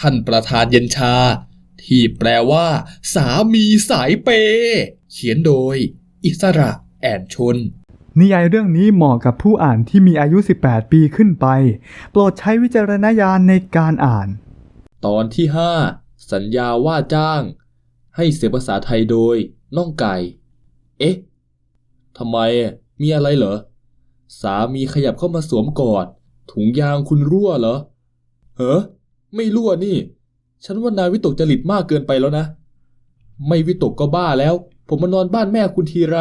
ท่านประธานเย็นชา ที่แปลว่า สามีสายเปย์เขียนโดย อิสระแอนชน นิยายเรื่องนี้เหมาะกับผู้อ่านที่มีอายุ 18 ปีขึ้นไป โปรดใช้วิจารณญาณในการอ่าน ตอนที่ 5 สัญญาว่าจ้าง ให้เสียงภาษาไทยโดย น้องไก่ เอ๊ะทำไมอะมีอะไรเหรอ สามีขยับเข้ามาสวมกอด ถุงยางคุณรั่วเหรอเฮ้อ ไม่รั่วนี่ ฉันว่านายวิตกจริตมากเกินไปแล้วนะ ไม่วิตกก็บ้าแล้ว ผมมานอนบ้านแม่คุณทีไร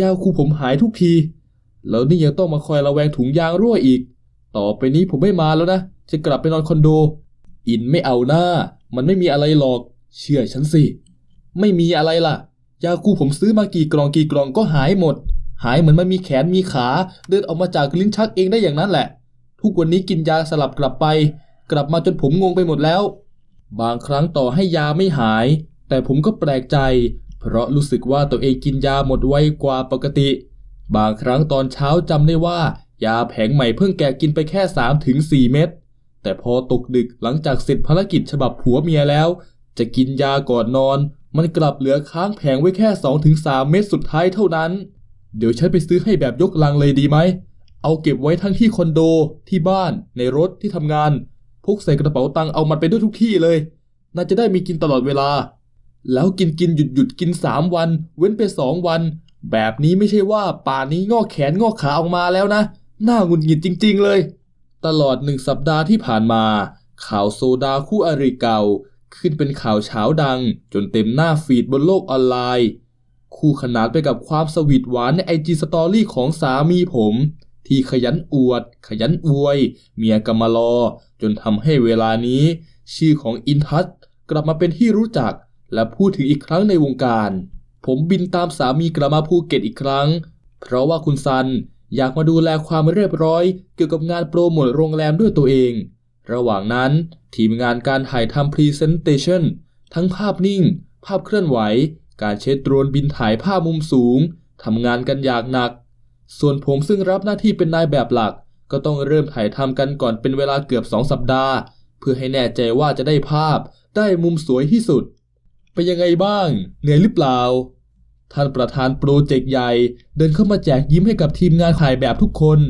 ยาคูผมหายทุกที แล้วนี่ยังต้องมาคอยระแวงถุงยางรั่วอีก ต่อไปนี้ผมไม่มาแล้วนะ จะกลับไปนอนคอนโด อินไม่เอาหน้า มันไม่มีอะไรหรอก เชื่อฉันสิ ไม่มีอะไรล่ะ ยาคูผมซื้อมากี่กล่องกี่กล่องก็หายหมด หายเหมือนมันมีแขนมีขา เดินออกมาจากลิ้นชักเองได้อย่างนั้นแหละ ทุกวันนี้กินยาสลับกลับไป กลับมาจนผมงงไปหมดแล้ว บางครั้งต่อให้ยาไม่หาย แต่ผมก็แปลกใจ เพราะรู้สึกว่าตัวเองกินยาหมดไวกว่าปกติ บางครั้งตอนเช้าจำได้ว่า ยาแผงใหม่เพิ่งแกะกินไปแค่3ถึง4เม็ดแต่พอตกดึกหลังจากเสร็จภารกิจฉบับผัวเมียแล้ว จะกินยาก่อนนอน มันกลับเหลือค้างแผงไว้แค่ 2-3 เม็ดสุดท้ายเท่านั้น เดี๋ยวฉันไปซื้อให้แบบยกลังเลยดีไหมเอาเก็บไว้ทั้งที่คอนโดที่บ้านในรถที่ทำงาน พกใส่กระเป๋าตังค์เอามันไปด้วยทุกที่เลย น่าจะได้มีกินตลอดเวลา แล้วกินกินหยุดหยุดกิน3วัน เว้นไป2วัน แบบนี้ไม่ใช่ว่าป่านนี้งอกแขนงอกขาออกมาแล้วนะ น่าหงุดหงิดจริง ๆ เลย ตลอดหนึ่งสัปดาห์ที่ผ่านมา ข่าวโซดาคู่อริเก่า ขึ้นเป็นข่าวเช้าดัง จนเต็มหน้าฟีดบนโลกออนไลน์ คู่ขนานไปกับความสวีทหวานในไอจีสตอรี่ของสามีผม ที่ขยันอวด ขยันอวย เมียกำมารอจนทำให้เวลานี้ ชื่อของอินทัศกลับมาเป็นที่รู้จัก และพูดถึงอีกครั้งในวงการ ผมบินตามสามีกลับมาภูเก็ตอีกครั้ง เพราะว่าคุณซันอยากมาดูแลความเรียบร้อย เกี่ยวกับงานโปรโมทโรงแรมด้วยตัวเอง ระหว่างนั้นทีมงานการถ่ายทำพรีเซนเตชันทั้งภาพนิ่ง ภาพเคลื่อนไหว การเช็ดโดรนบินถ่ายภาพมุมสูงทำงานกันอย่างหนัก ส่วนผมซึ่งรับหน้าที่เป็นนายแบบหลัก ก็ต้องเริ่มถ่ายทำกันก่อนเป็นเวลาเกือบสองสัปดาห์ เพื่อให้แน่ใจว่าจะได้ภาพได้มุมสวยที่สุดเป็นยังไงบ้าง เหนื่อยหรือเปล่า ท่านประธานโปรเจกต์ใหญ่ เดินเข้ามาแจกยิ้มให้กับทีมงานถ่ายแบบทุกคน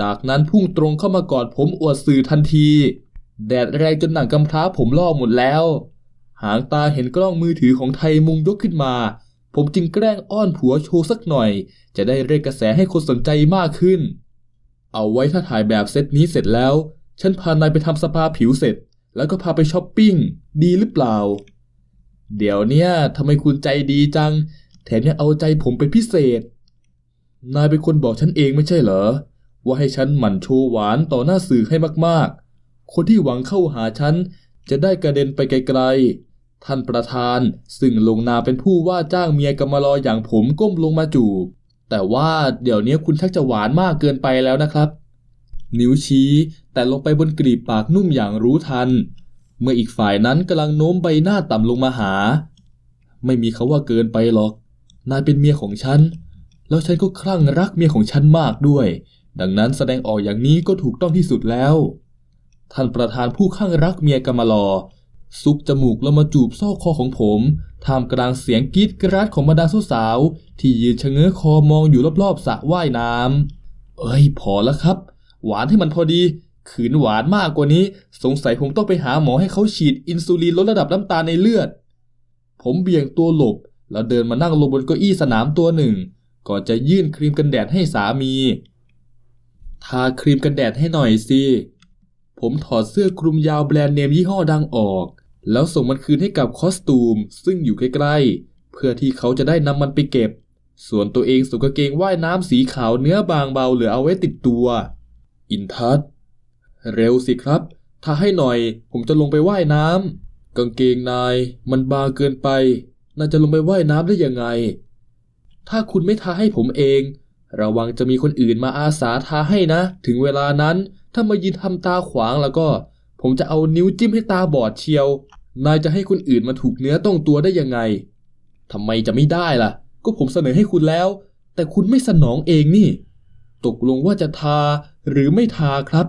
จากนั้นพุ่งตรงเข้ามากอดผมอวดสื่อทันที แดดแรงจนหนังกำพร้าผมลอกหมดแล้ว หางตาเห็นกล้องมือถือของไทยมุงยกขึ้นมา ผมจึงแกล้งอ้อนผัวโชว์สักหน่อย จะได้เรียกกระแสให้คนสนใจมากขึ้น เอาไว้ถ้าถ่ายแบบเซตนี้เสร็จแล้ว ฉันพานายไปทำสปาผิวเสร็จ แล้วก็พาไปช้อปปิ้ง ดีหรือเปล่า เดี๋ยวเนี้ยทำไมคุณใจดีจัง แถมยังเอาใจผมเป็นพิเศษ นายเป็นคนบอกฉันเองไม่ใช่เหรอ ว่าให้ฉันหมั่นโชว์หวานต่อหน้าสื่อให้มากๆ คนที่หวังเข้าหาฉันจะได้กระเด็นไปไกล ท่านประธานซึ่งลงนามเป็นผู้ว่าจ้างเมียกำมารออย่างผมก้มลงมาจูบ แต่ว่าเดี๋ยวนี้คุณชักจะหวานมากเกินไปแล้วนะครับ นิ้วชี้แต่ลงไปบนกรีบปากนุ่มอย่างรู้ทัน เมื่ออีกฝ่ายนั้นกำลังโน้มใบหน้าต่ำลงมาหา ไม่มีเขาว่าเกินไปหรอก นายเป็นเมียของฉัน แล้วฉันก็คลั่งรักเมียของฉันมากด้วย ดังนั้นแสดงออกอย่างนี้ก็ถูกต้องที่สุดแล้ว ท่านประธานผู้ข้างรักเมียกำมารอ ซุกจมูกแล้วมาจูบซอกคอของผมท่ามกลางเสียงกรีดกราดของบรรดาสาวๆที่ยืนชะเง้อคอมองอยู่รอบๆสระว่ายน้ำเอ้ย พอแล้วครับ หวานให้มันพอดี ขืนหวานมากกว่านี้ สงสัยผมต้องไปหาหมอให้เขาฉีดอินซูลินลดระดับน้ำตาลในเลือด ผมเบี่ยงตัวหลบ แล้วเดินมานั่งลงบนเก้าอี้สนามตัวหนึ่ง ก่อนจะยื่นครีมกันแดดให้สามี ทาครีมกันแดดให้หน่อยสิ ผมถอดเสื้อคลุมยาวแบรนด์เนมยี่ห้อดังออก แล้วส่งมันคืนให้กับคอสตูมซึ่งอยู่ใกล้ๆ เพื่อที่เขาจะได้นำมันไปเก็บ ส่วนตัวเองสวมกางเกงว่ายน้ำสีขาวเนื้อบางเบาเหลือเอาไว้ติดตัว อินทัศเร็วสิครับ ถ้าให้หน่อยผมจะลงไปว่ายน้ำกางเกงนายมันบางเกินไป น่าจะลงไปว่ายน้ำได้ยังไง ถ้าคุณไม่ทาให้ผมเอง ระวังจะมีคนอื่นมาอาสาทาให้นะ ถึงเวลานั้นถ้ามายืนทำตาขวางแล้วก็ ผมจะเอานิ้วจิ้มให้ตาบอดเชียว นายจะให้คนอื่นมาถูกเนื้อต้องตัวได้ยังไงทำไมจะไม่ได้ล่ะ ก็ผมเสนอให้คุณแล้ว แต่คุณไม่สนองเองนี่ ตกลงว่าจะทาหรือไม่ทาครับ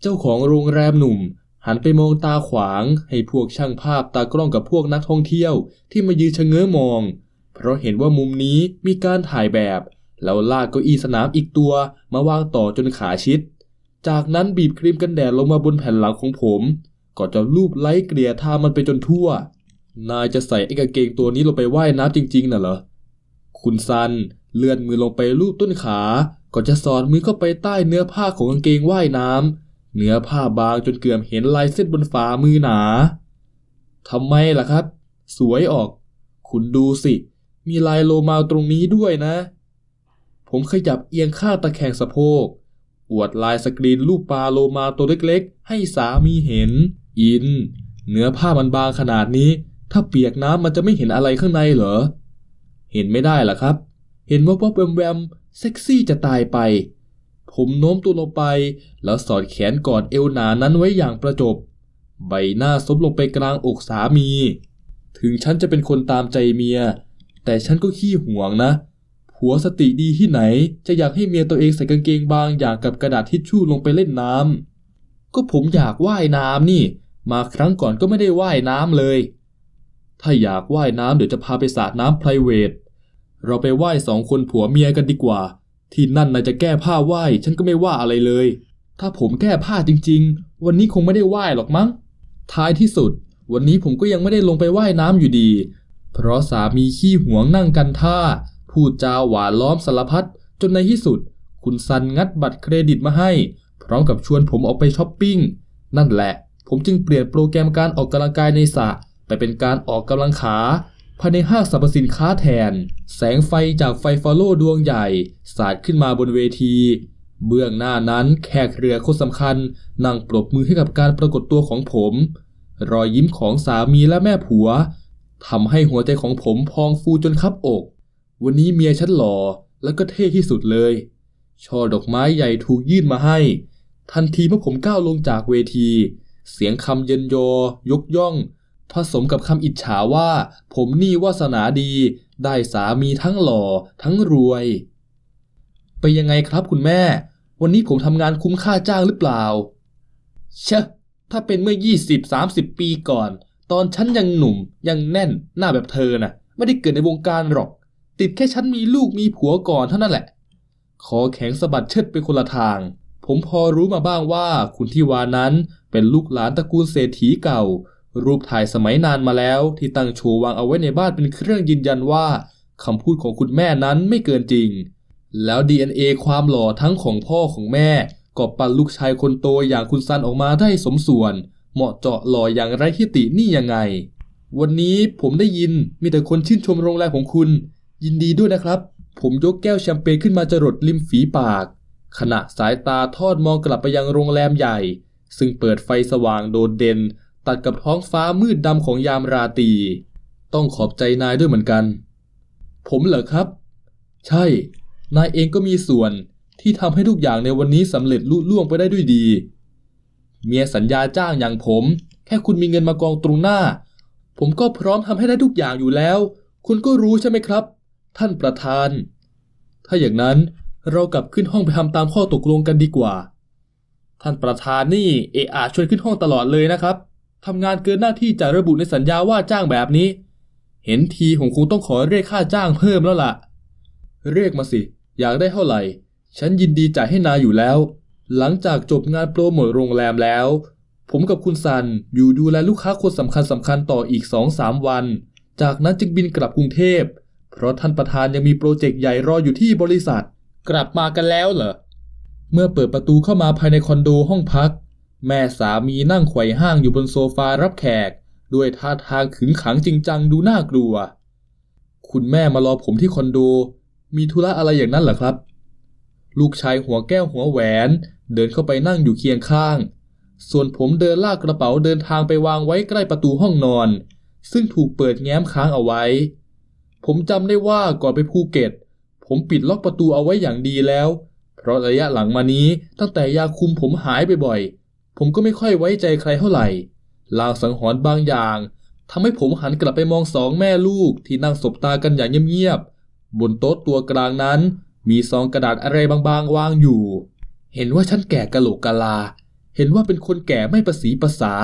เจ้าของโรงแรมหนุ่ม หันไปมองตาขวาง ให้พวกช่างภาพตากล้องกับพวกนักท่องเที่ยวที่มายืนชะเง้อมอง เพราะเห็นว่ามุมนี้มีการถ่ายแบบ แล้วลากเก้าอี้สนามอีกตัวมาวางต่อจนขาชิด จากนั้นบีบครีมกันแดดลงมาบนแผ่นหลังของผม ก่อนจะลูบไล้เกลี่ยทามันไปจนทั่ว นายจะใส่ไอ้กางเกงตัวนี้ลงไปว่ายน้ำจริงๆน่ะเหรอ คุณซันเลื่อนมือลงไปลูบต้นขา ก่อนจะสอดมือเข้าไปใต้เนื้อผ้าของกางเกงว่ายน้ำเนื้อผ้าบางจนเกือบเห็นลายเส้นบนฝ่ามือหนาทำไมล่ะครับ สวยออก คุณดูสิ มีลายโลมาตรงนี้ด้วยนะ ผมขยับเอียงข้างตะแคงสะโพก อวดลายสกรีนรูปปลาโลมาตัวเล็กๆ ให้สามีเห็น อิน เนื้อผ้ามันบางขนาดนี้ ถ้าเปียกน้ำมันจะไม่เห็นอะไรข้างในเหรอ เห็นไม่ได้ล่ะครับ เห็นว่าป๊อปแวมแวมเซ็กซี่จะตายไป ผมโน้มตัวลงไป แล้วสอดแขนกอดเอวหนานั้นไว้อย่างประจบ ใบหน้าซบลงไปกลางอกสามี ถึงฉันจะเป็นคนตามใจเมีย แต่ฉันก็ขี้หวงนะ ผัวสติดีที่ไหน จะอยากให้เมียตัวเองใส่กางเกงบางอย่างกับกระดาษทิชชู่ลงไปเล่นน้ำก็ผมอยากว่ายน้ำนี่ มาครั้งก่อนก็ไม่ได้ว่ายน้ำเลย ถ้าอยากว่ายน้ำเดี๋ยวจะพาไปสระน้ำ p r i v a t เราไปว่ายสองคนผัวเมียกันดีกว่า ที่นั่นนายจะแก้ผ้าว่ายฉันก็ไม่ว่าอะไรเลย ถ้าผมแก้ผ้าจริง ๆ วันนี้คงไม่ได้ว่ายหรอกมั้ง ท้ายที่สุด วันนี้ผมก็ยังไม่ได้ลงไปว่ายน้ำอยู่ดี เพราะสามีขี้หวงนั่งกันท่า พูดจาหวานล้อมสารพัดจนในที่สุด คุณซันงัดบัตรเครดิตมาให้ พร้อมกับชวนผมออกไปช้อปปิ้ง นั่นแหละ ผมจึงเปลี่ยนโปรแกรมการออกกำลังกายในสระไปเป็นการออกกำลังขาภายในห้างสรรพสินค้าแทน แสงไฟจากไฟฟอลโล่ดวงใหญ่ สาดขึ้นมาบนเวที เบื้องหน้านั้นแขกเรือคนสำคัญนั่งปรบมือให้กับการปรากฏตัวของผม รอยยิ้มของสามีและแม่ผัวทำให้หัวใจของผมพองฟูจนคับอก วันนี้เมียฉันหล่อแล้วก็เท่ที่สุดเลย ช่อดอกไม้ใหญ่ถูกยื่นมาให้ ทันทีเมื่อผมก้าวลงจากเวที เสียงคำเยินยอ ยกย่อง ผสมกับคำอิจฉาว่า ผมนี่วาสนาดี ได้สามีทั้งหล่อ ทั้งรวย ไปยังไงครับคุณแม่ วันนี้ผมทำงานคุ้มค่าจ้างหรือเปล่า เชะถ้าเป็นเมื่อ 20-30 ปีก่อน ตอนฉันยังหนุ่มยังแน่นหน้าแบบเธอน่ะ ไม่ได้เกิดในวงการหรอก ติดแค่ฉันมีลูกมีผัวก่อนเท่านั้นแหละคอแข็งสะบัดเชิดไปคนละทาง ผมพอรู้มาบ้างว่าคุณทิวานั้นเป็นลูกหลานตระกูลเศรษฐีเก่า รูปถ่ายสมัยนานมาแล้ว ที่ตั้งโชว์วางเอาไว้ในบ้านเป็นเครื่องยืนยันว่าคำพูดของคุณแม่นั้นไม่เกินจริง แล้ว DNA ความหล่อทั้งของพ่อของแม่ก็ปั่นลูกชายคนโตอย่างคุณซันออกมาได้สมส่วน เหมาะเจาะหล่ออย่างไร้ที่ตินี่ยังไง วันนี้ผมได้ยินมีแต่คนชื่นชมโรงแรมของคุณ ยินดีด้วยนะครับ ผมยกแก้วแชมเปญขึ้นมาจรดริมฝีปาก ขณะสายตาทอดมองกลับไปยังโรงแรมใหญ่ ซึ่งเปิดไฟสว่างโดดเด่น ตัดกับท้องฟ้ามืดดำของยามราตรีต้องขอบใจนายด้วยเหมือนกัน ผมเหรอครับ ใช่ นายเองก็มีส่วนที่ทำให้ทุกอย่างในวันนี้สำเร็จลุล่วงไปได้ด้วยดี เมียสัญญาจ้างอย่างผม แค่คุณมีเงินมากองตรงหน้า ผมก็พร้อมทำให้ได้ทุกอย่างอยู่แล้ว คุณก็รู้ใช่ไหมครับ ท่านประธาน ถ้าอย่างนั้นเรากลับขึ้นห้องไปทำตามข้อตกลงกันดีกว่า ท่านประธานนี่เอะอาชวนขึ้นห้องตลอดเลยนะครับทำงานเกินหน้าที่จะระบุในสัญญาว่าจ้างแบบนี้ เห็นทีผมคงต้องขอเรียกค่าจ้างเพิ่มแล้วล่ะ เรียกมาสิ อยากได้เท่าไหร่ ฉันยินดีจ่ายให้นายอยู่แล้ว หลังจากจบงานโปรโมทโรงแรมแล้ว ผมกับคุณซันอยู่ดูแลลูกค้าคนสำคัญสำคัญต่ออีก2-3วัน จากนั้นจึงบินกลับกรุงเทพ เพราะท่านประธานยังมีโปรเจกต์ใหญ่รออยู่ที่บริษัท กลับมากันแล้วเหรอ เมื่อเปิดประตูเข้ามาภายในคอนโดห้องพัก แม่สามีนั่งไขว่ห้างอยู่บนโซฟารับแขก ด้วยท่าทางขึงขังจริงจังดูน่ากลัว คุณแม่มารอผมที่คอนโด มีธุระอะไรอย่างนั้นเหรอครับ ลูกชายหัวแก้วหัวแหวน เดินเข้าไปนั่งอยู่เคียงข้าง ส่วนผมเดินลากกระเป๋าเดินทางไปวางไว้ใกล้ประตูห้องนอน ซึ่งถูกเปิดแง้มค้างเอาไว้ ผมจำได้ว่าก่อนไปภูเก็ต ผมปิดล็อกประตูเอาไว้อย่างดีแล้ว เพราะระยะหลังมานี้ตั้งแต่ยาคุมผมหายไปบ่อย ผมก็ไม่ค่อยไว้ใจใครเท่าไหร่ ลางสังหรณ์บางอย่างทำให้ผมหันกลับไปมองสองแม่ลูกที่นั่งสบตากันอย่างเงียบๆ บนโต๊ะตัวกลางนั้น มีซองกระดาษอะไรบางๆ วางอยู่ เห็นว่าฉันแก่กะโหลกกะลา เห็นว่าเป็นคนแก่ไม่ประสีภาษา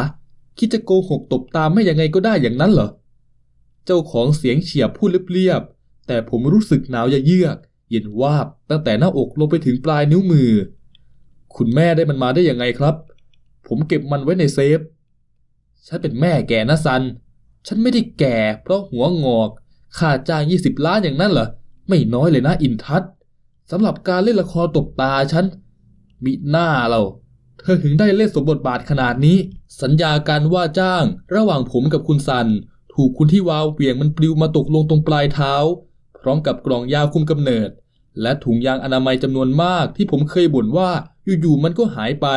คิดจะโกหกตบตามไม่ยังไงก็ได้อย่างนั้นเหรอ เจ้าของเสียงเฉียบพูดเรียบๆแต่ผมรู้สึกหนาวเยือก เย็นวาบตั้งแต่หน้าอกลงไปถึงปลายนิ้วมือ คุณแม่ได้มันมาได้ยังไงครับ ผมเก็บมันไว้ในเซฟ ฉันเป็นแม่แกนะซัน ฉันไม่ได้แก่ เพราะหัวงอกค่าจ้างยี่สิบล้านอย่างนั้นเหรอ ไม่น้อยเลยนะอินทัศสำหรับการเล่นละครตบตาฉัน มิหน้าเราเธอถึงได้เล่นสมบทบาทขนาดนี้ สัญญาการว่าจ้าง ระหว่างผมกับคุณซัน ถูกคุณที่วาวเหวี่ยงมันปลิวมาตกลงตรงปลายเท้า พร้อมกับกล่องยาคุมกำเนิด และถุงยางอนามัยจำนวนมากที่ผมเคยบ่นว่าอยู่ๆมันก็หายไป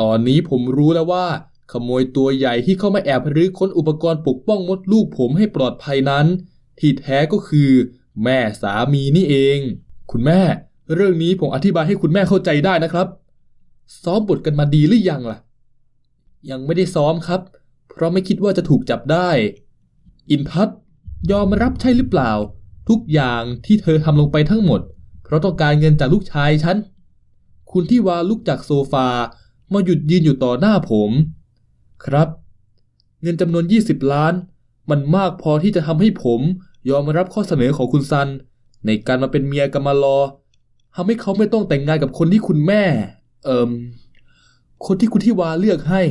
ตอนนี้ผมรู้แล้วว่า ขโมยตัวใหญ่ที่เข้ามาแอบรื้อค้นอุปกรณ์ปกป้องมดลูกผมให้ปลอดภัยนั้น ที่แท้ก็คือ แม่สามีนี่เอง คุณแม่ เรื่องนี้ผมอธิบายให้คุณแม่เข้าใจได้นะครับ ซ้อมบทกันมาดีหรือยังล่ะ ยังไม่ได้ซ้อมครับ เพราะไม่คิดว่าจะถูกจับได้ อินทัศน์ยอมรับใช่หรือเปล่า ทุกอย่างที่เธอทำลงไปทั้งหมด เพราะต้องการเงินจากลูกชายฉัน คุณที่วาลุกจากโซฟามาหยุดยืนอยู่ต่อหน้าผม ครับ เงินจำนวน 20 ล้าน มันมากพอที่จะทำให้ผม ยอมรับข้อเสนอของคุณซัน ในการมาเป็นเมียกำมารอทำให้เขาไม่ต้องแต่งงานกับคนที่คุณแม่ เอิมคนที่คุณที่วาเลือกให้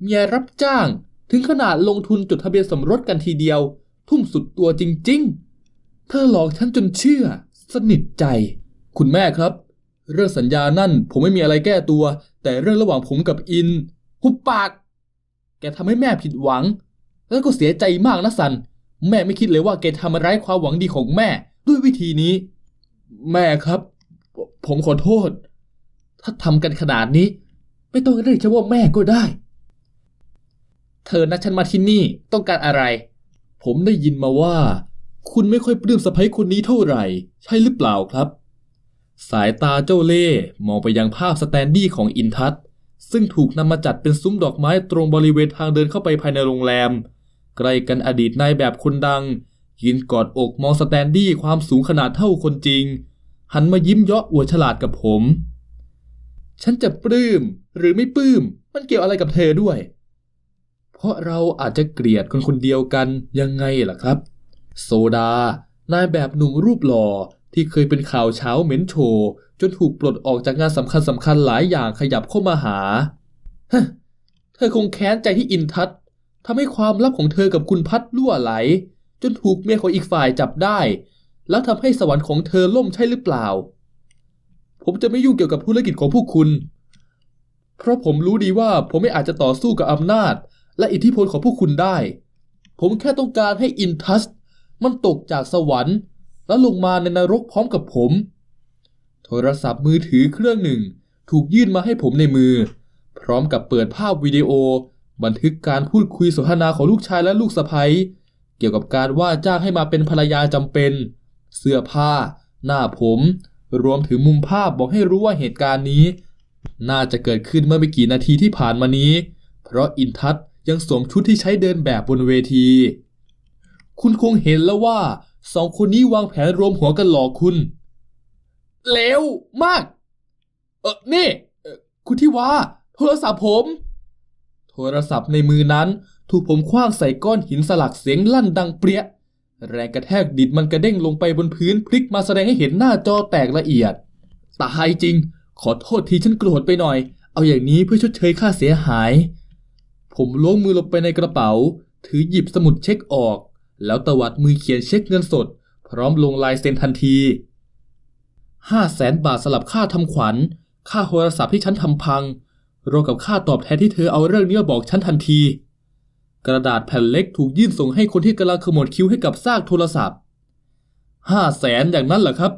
เมียรับจ้าง ถึงขนาดลงทุนจดทะเบียนสมรสกันทีเดียว ทุ่มสุดตัวจริง ๆ เธอหลอกฉันจนเชื่อ สนิทใจ คุณแม่ครับ เรื่องสัญญานั่นผมไม่มีอะไรแก้ตัว แต่เรื่องระหว่างผมกับอิน หุบปาก แกทำให้แม่ผิดหวัง แล้วก็เสียใจมากนะสัน แม่ไม่คิดเลยว่าแกทำร้ายความหวังดีของแม่ด้วยวิธีนี้ แม่ครับ ผมขอโทษ ถ้าทำกันขนาดนี้ ไม่ต้องเรียกฉันว่าแม่ก็ได้ เธอนัดฉันมาที่นี่ต้องการอะไร ผมได้ยินมาว่า คุณไม่ค่อยปลื้มสะใภ้คนนี้เท่าไหร่ ใช่หรือเปล่าครับ สายตาเจ้าเล่ห์มองไปยังภาพสแตนดี้ของอินทัศน์ซึ่งถูกนำมาจัดเป็นซุ้มดอกไม้ตรงบริเวณทางเดินเข้าไปภายในโรงแรม ใกล้กันอดีตนายแบบคนดังยืนกอดอกมองสแตนดี้ความสูงขนาดเท่าคนจริง หันมายิ้มเยาะอวดฉลาดกับผม ฉันจะปลื้มหรือไม่ปลื้มมันเกี่ยวอะไรกับเธอด้วย เพราะเราอาจจะเกลียดคนคนเดียวกันยังไงล่ะครับ โซดา นายแบบหนุ่มรูปหล่อที่เคยเป็นข่าวเช้าเหม็นโชจนถูกปลดออกจากงานสำคัญสำคัญหลายอย่างขยับเข้ามาหาฮเธอคงแค้นใจที่อินทัศทำให้ความลับของเธอกับคุณพัดรั่วไหล จนถูกเมียของอีกฝ่ายจับได้ แล้วทำให้สวรรค์ของเธอล่มใช่หรือเปล่า ผมจะไม่ยุ่งเกี่ยวกับธุรกิจของพวกคุณ เพราะผมรู้ดีว่าผมไม่อาจจะต่อสู้กับอำนาจ และอิทธิพลของพวกคุณได้ ผมแค่ต้องการให้อินทัส มันตกจากสวรรค์ แล้วลงมาในนรกพร้อมกับผม โทรศัพท์มือถือเครื่องหนึ่ง ถูกยื่นมาให้ผมในมือ พร้อมกับเปิดภาพวิดีโอ บันทึกการพูดคุยสนทนาของลูกชายและลูกสะใภ้เกี่ยวกับการว่าจ้างให้มาเป็นภรรยาจำเป็น เสื้อผ้า หน้าผม รวมถึงมุมภาพบอกให้รู้ว่าเหตุการณ์นี้ น่าจะเกิดขึ้นเมื่อไม่กี่นาทีที่ผ่านมานี้ เพราะอินทัศน์ ยังสวมชุดที่ใช้เดินแบบบนเวที คุณคงเห็นแล้วว่าสองคนนี้วางแผนรวมหัวกันหลอกคุณ เลวมาก เออนี่คุณที่ว่า โทรศัพท์ผม โทรศัพท์ในมือนั้น ถูกผมคว้างใส่ก้อนหินสลักเสียงลั่นดังเปรี้ย แรงกระแทกดิดมันกระเด้งลงไปบนพื้นพลิกมาแสดงให้เห็นหน้าจอแตกละเอียด ตายจริง ขอโทษทีฉันโกรธไปหน่อย เอาอย่างนี้เพื่อชดเชยค่าเสียหาย ผมล้วงมือลงไปในกระเป๋า ถือหยิบสมุดเช็คออก แล้วตวัดมือเขียนเช็คเงินสด พร้อมลงลายเซ็นทันทีห้าแสนบาทสลับค่าทำขวัญ ค่าโทรศัพท์ที่ฉันทำพัง รวมกับค่าตอบแทนที่เธอเอาเรื่องนี้มาบอกฉันทันที กระดาษแผ่นเล็กถูกยื่นส่งให้คนที่กำลังขมวดคิ้วให้กับซากโทรศัพท์ห้าแสนอย่างนั้นเหรอครับ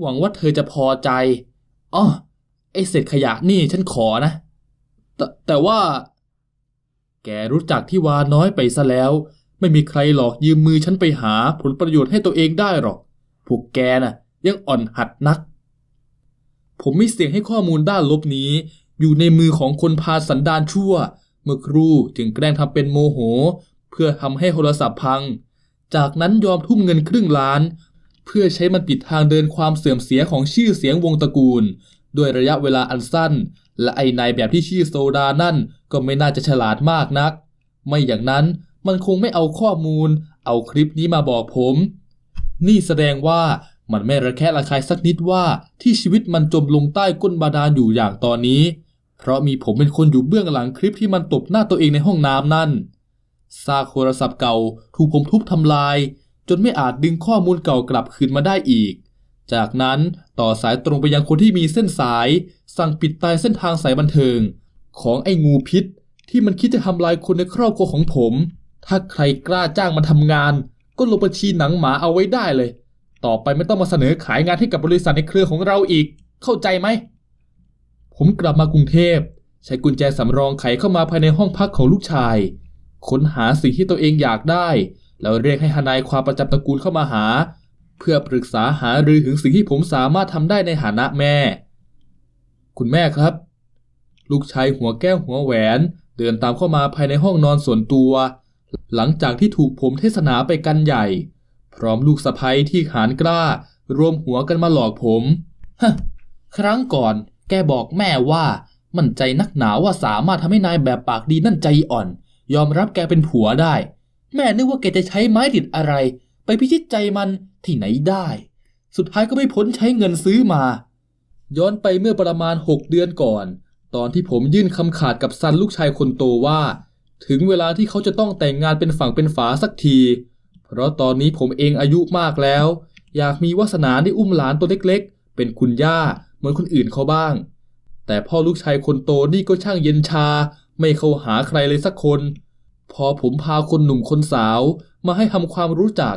หวังว่าเธอจะพอใจอ๋อไอเศษขยะนี่ฉันขอนะ แต่แต่ว่า แกรู้จักที่วาน้อยไปซะแล้ว ไม่มีใครหลอกยืมมือฉันไปหาผลประโยชน์ให้ตัวเองได้หรอก พวกแกน่ะ ยังอ่อนหัดนัก ผมไม่เสี่ยงให้ข้อมูลด้านลบนี้ อยู่ในมือของคนพาสันดานชั่ว เมื่อครูจึงแกล้งทำเป็นโมโห เพื่อทำให้โทรศัพท์พัง จากนั้นยอมทุ่มเงินครึ่งล้าน เพื่อใช้มันปิดทางเดินความเสื่อมเสียของชื่อเสียงวงตระกูล ด้วยระยะเวลาอันสั้น และไอ้นายแบบที่ชื่อโซดานั่น ก็ไม่น่าจะฉลาดมากนัก ไม่อย่างนั้นมันคงไม่เอาข้อมูล เอาคลิปนี้มาบอกผม นี่แสดงว่ามันไม่ระแคะระคายสักนิดว่าที่ชีวิตมันจมลงใต้ก้นบาดาลอยู่อย่างตอนนี้ เพราะมีผมเป็นคนอยู่เบื้องหลังคลิปที่มันตบหน้าตัวเองในห้องน้ำนั่นซากโทรศัพท์เก่าถูกผมทุบทำลาย จนไม่อาจดึงข้อมูลเก่ากลับคืนมาได้อีก จากนั้นต่อสายตรงไปยังคนที่มีเส้นสาย สั่งปิดตายเส้นทางสายบันเทิง ของไอ้งูพิษ ที่มันคิดจะทำลายคนในครอบครัวของผม ถ้าใครกล้าจ้างมันทำงาน ก็ลงบัญชีหนังหมาเอาไว้ได้เลย ต่อไปไม่ต้องมาเสนอขายงานให้กับบริษัทในเครือของเราอีก เข้าใจไหม ผมกลับมากรุงเทพ ใช้กุญแจสำรองไขเข้ามาภายในห้องพักของลูกชาย ค้นหาสิ่งที่ตัวเองอยากได้ แล้วเรียกให้ทนายความประจำตระกูลเข้ามาหา เพื่อปรึกษาหารือถึงสิ่งที่ผมสามารถทำได้ในฐานะแม่ คุณแม่ครับ ลูกชายหัวแก้วหัวแหวน เดินตามเข้ามาภายในห้องนอนส่วนตัว หลังจากที่ถูกผมเทศนาไปกันใหญ่ พร้อมลูกสะใภ้ที่หานกล้า รวมหัวกันมาหลอกผมฮะครั้งก่อนแกบอกแม่ว่า มั่นใจนักหนาว่าสามารถทำให้นายแบบปากดีนั่นใจอ่อน ยอมรับแกเป็นผัวได้ แม่นึกว่าแกจะใช้ไม้ดิดอะไร ไปพิชิตใจมันที่ไหนได้ สุดท้ายก็ไม่พ้นใช้เงินซื้อมา ย้อนไปเมื่อประมาณ 6 เดือนก่อน ตอนที่ผมยื่นคำขาดกับซันลูกชายคนโตว่า ถึงเวลาที่เขาจะต้องแต่งงานเป็นฝั่งเป็นฝาสักที เพราะตอนนี้ผมเองอายุมากแล้ว อยากมีวาสนาได้อุ้มหลานตัวเล็กๆ เป็นคุณย่าเหมือนคนอื่นเขาบ้าง แต่พ่อลูกชายคนโตนี่ก็ช่างเย็นชา ไม่เข้าหาใครเลยสักคน พอผมพาคนหนุ่มคนสาวมาให้ทำความรู้จัก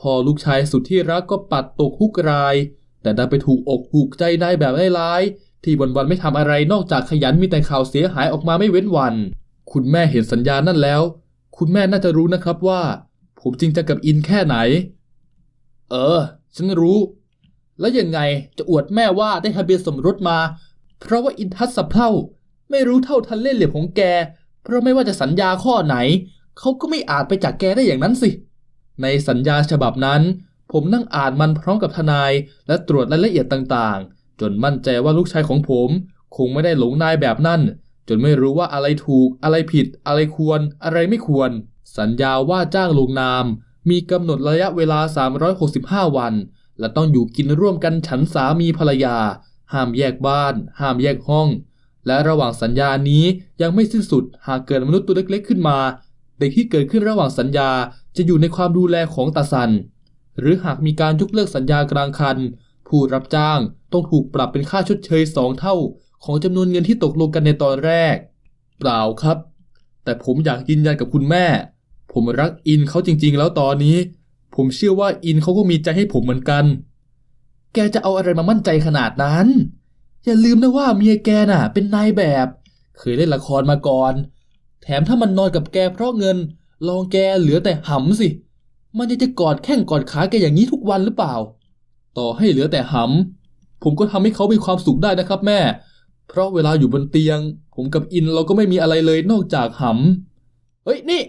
พอลูกชายสุดที่รักก็ปัดตกฮุกราย แต่ได้ไปถูกอกถูกใจนายแบบร้ายๆ ที่วันๆไม่ทำอะไรนอกจากขยันมีแต่ข่าวเสียหายออกมาไม่เว้นวัน คุณแม่เห็นสัญญานั่นแล้ว คุณแม่น่าจะรู้นะครับว่า ผมจริงจังกับอินแค่ไหน เออ ฉันรู้ แล้วยังไงจะอวดแม่ว่าได้ทะเบียนสมรสมา เพราะว่าอินทัศเพ่าไม่รู้เท่าทันเล่นเหลี่ยมของแก เพราะไม่ว่าจะสัญญาข้อไหน เขาก็ไม่อาจไปจากแกได้อย่างนั้นสิ ในสัญญาฉบับนั้น ผมนั่งอ่านมันพร้อมกับทนายและตรวจรายละเอียดต่างๆ จนมั่นใจว่าลูกชายของผม คงไม่ได้หลงนายแบบนั้น จนไม่รู้ว่าอะไรถูก อะไรผิด อะไรควร อะไรไม่ควร สัญญาว่าจ้างลงนาม มีกำหนดระยะเวลา 365 วัน และต้องอยู่กินร่วมกันฉันสามีภรรยา ห้ามแยกบ้าน ห้ามแยกห้อง และระหว่างสัญญานี้ยังไม่สิ้นสุดหากเกิดมนุษย์ตัวเล็กๆขึ้นมา เด็กที่เกิดขึ้นระหว่างสัญญาจะอยู่ในความดูแลของตาสัน หรือหากมีการยกเลิกสัญญากลางคัน ผู้รับจ้าง ต้องถูกปรับเป็นค่าชดเชยสองเท่า ของจำนวนเงินที่ตกลงกันในตอนแรก เปล่าครับ แต่ผมอยากยืนยันกับคุณแม่ ผมรักอินเขาจริง ๆ แล้วตอนนี้ ผมเชื่อว่าอินเขาก็มีใจให้ผมเหมือนกัน แกจะเอาอะไรมามั่นใจขนาดนั้น อย่าลืมนะว่าเมียแกน่ะ เป็นนายแบบ เคยเล่นละครมาก่อน แถมถ้ามันนอนกับแกเพราะเงิน ลองแกเหลือแต่หำสิ มันยังจะกอดแข้งกอดขาแกอย่างนี้ทุกวันหรือเปล่า ต่อให้เหลือแต่หำ ผมก็ทำให้เขามีความสุขได้นะครับแม่ เพราะเวลาอยู่บนเตียง ผมกับอินเราก็ไม่มีอะไรเลยนอกจากหำเฮ้ยนี่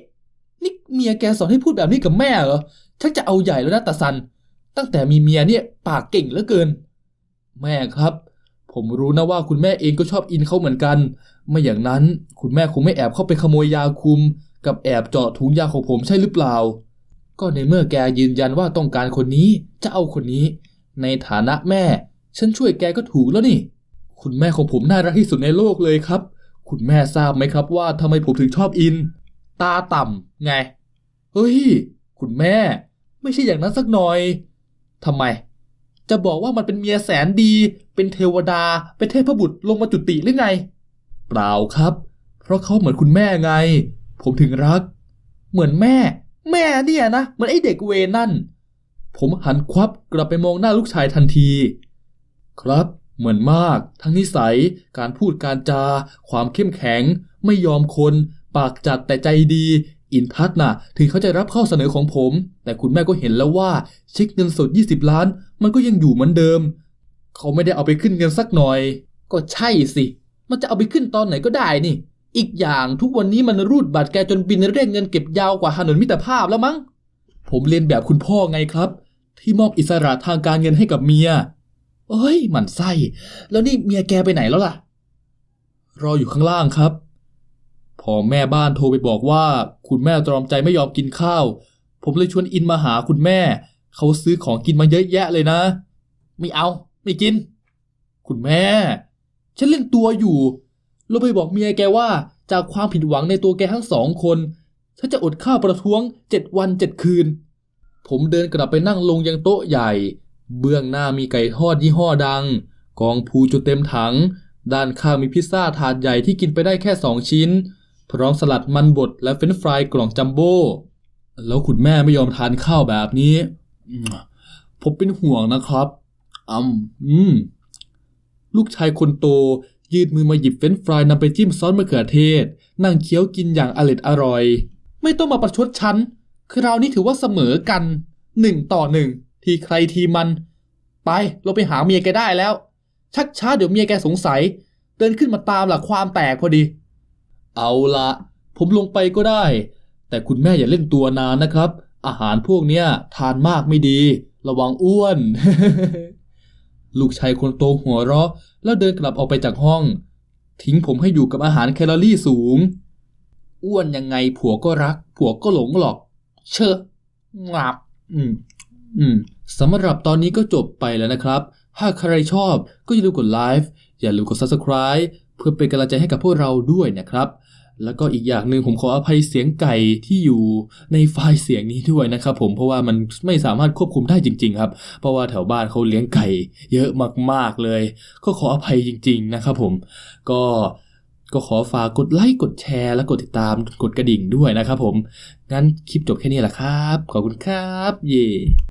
นี่เมียแกสอนให้พูดแบบนี้กับแม่เหรอชักจะเอาใหญ่แล้วนะตาซัน ตั้งแต่มีเมียเนี่ยปากเก่งเหลือเกิน แม่ครับ ผมรู้นะว่าคุณแม่เองก็ชอบอินเขาเหมือนกัน ไม่อย่างนั้นคุณแม่คงไม่แอบเข้าไปขโมยยาคุม กับแอบเจาะถุงยาของผมใช่หรือเปล่า ก็ในเมื่อแกยืนยันว่าต้องการคนนี้จะเอาคนนี้ ในฐานะแม่ ฉันช่วยแกก็ถูกแล้วนี่ คุณแม่ของผมน่ารักที่สุดในโลกเลยครับ คุณแม่ทราบไหมครับว่าทำไมผมถึงชอบอิน ตาต่ำไง เฮ้ย คุณแม่ ไม่ใช่อย่างนั้นสักหน่อยทำไม จะบอกว่ามันเป็นเมียแสนดี เป็นเทวดา เป็นเทพบุตรลงมาจุติหรือไง เปล่าครับ เพราะเขาเหมือนคุณแม่ไง ผมถึงรัก เหมือนแม่ แม่เนี่ยนะเหมือนไอ้เด็กเวนั่น ผมหันควับกลับไปมองหน้าลูกชายทันที ครับ เหมือนมาก ทั้งนิสัย การพูดการจา ความเข้มแข็ง ไม่ยอมคน ปากจัดแต่ใจดี อินทัศน์น่ะ ถึงเขาจะรับข้อเสนอของผม แต่คุณแม่ก็เห็นแล้วว่าเช็คเงินสด 20 ล้าน มันก็ยังอยู่เหมือนเดิม เขาไม่ได้เอาไปขึ้นเงินสักหน่อย ก็ใช่สิ มันจะเอาไปขึ้นตอนไหนก็ได้นี่ อีกอย่างทุกวันนี้มันรูดบัตรแกจนบินเรียกเงินเก็บยาวกว่าถนนมิตรภาพแล้วมั้ง ผมเรียนแบบคุณพ่อไงครับ ที่มอบอิสระทางการเงินให้กับเมีย เอ้ยหมันไส้ แล้วนี่เมียแกไปไหนแล้วล่ะ รออยู่ข้างล่างครับ พอแม่บ้านโทรไปบอกว่า คุณแม่ตรอมใจไม่ยอมกินข้าว ผมเลยชวนอินมาหาคุณแม่ เขาซื้อของกินมาเยอะแยะเลยนะ ไม่เอา ไม่กิน คุณแม่ ฉันเล่นตัวอยู่เราไปบอกเมียแกว่า จากความผิดหวังในตัวแกทั้งสองคนฉันจะอดข้าวประท้วงเจ็ดวันเจ็ดคืน ผมเดินกลับไปนั่งลงยังโต๊ะใหญ่ เบื้องหน้ามีไก่ทอดยี่ห้อดัง กองพูจนเต็มถัง ด้านข้างมีพิซซ่าถาดใหญ่ที่กินไปได้แค่สองชิ้น พร้อมสลัดมันบดและเฟรนฟรายกล่องจัมโบ้แล้วคุณแม่ไม่ยอมทานข้าวแบบนี้ผมเป็นห่วงนะครับอืมอืม ลูกชายคนโตยืดมือมาหยิบเฟรนฟรายนำไปจิ้มซอสมะเขือเทศ นั่งเคี้ยวกินอย่างอร็ดอร่อย ไม่ต้องมาประชดฉัน คือเรานี่ถือว่าเสมอกันหนึ่งต่อหนึ่ง ทีใครทีมัน ไปเราไปหาเมียแกได้แล้ว ชักช้าเดี๋ยวเมียแกสงสัย เดินขึ้นมาตามหลักความแตกพอดี เอาละผมลงไปก็ได้ แต่คุณแม่อย่าเล่นตัวนานนะครับ อาหารพวกเนี้ยทานมากไม่ดี ระวังอ้วน ลูกชายคนโตหัวเราะ แล้วเดินกลับออกไปจากห้อง ทิ้งผมให้อยู่กับอาหารแคลอรี่สูง อ้วนยังไงผัวก็รัก ผัวก็หลงหรอก เชอะงับ อืม อืมสำหรับตอนนี้ก็จบไปแล้วนะครับถ้าใครชอบก็อย่าลืมกดไลค์อย่าลืมกด Subscribe เพื่อเป็นกำลังใจให้กับพวกเราด้วยนะครับ แล้วก็อีกอย่างหนึ่งผมขออภัยเสียงไก่ที่อยู่ในไฟล์เสียงนี้ด้วยนะครับผมเพราะว่ามันไม่สามารถควบคุมได้จริง ๆ ครับ เพราะว่าแถวบ้านเขาเลี้ยงไก่ เยอะมากๆเลย ก็ขออภัยจริง ๆ นะครับผมก็ก็ขอฝากกดไลค์กดแชร์ และกดติดตามกดกระดิ่งด้วยนะครับผม งั้นคลิปจบแค่นี้แหละครับ ขอบคุณครับ เย่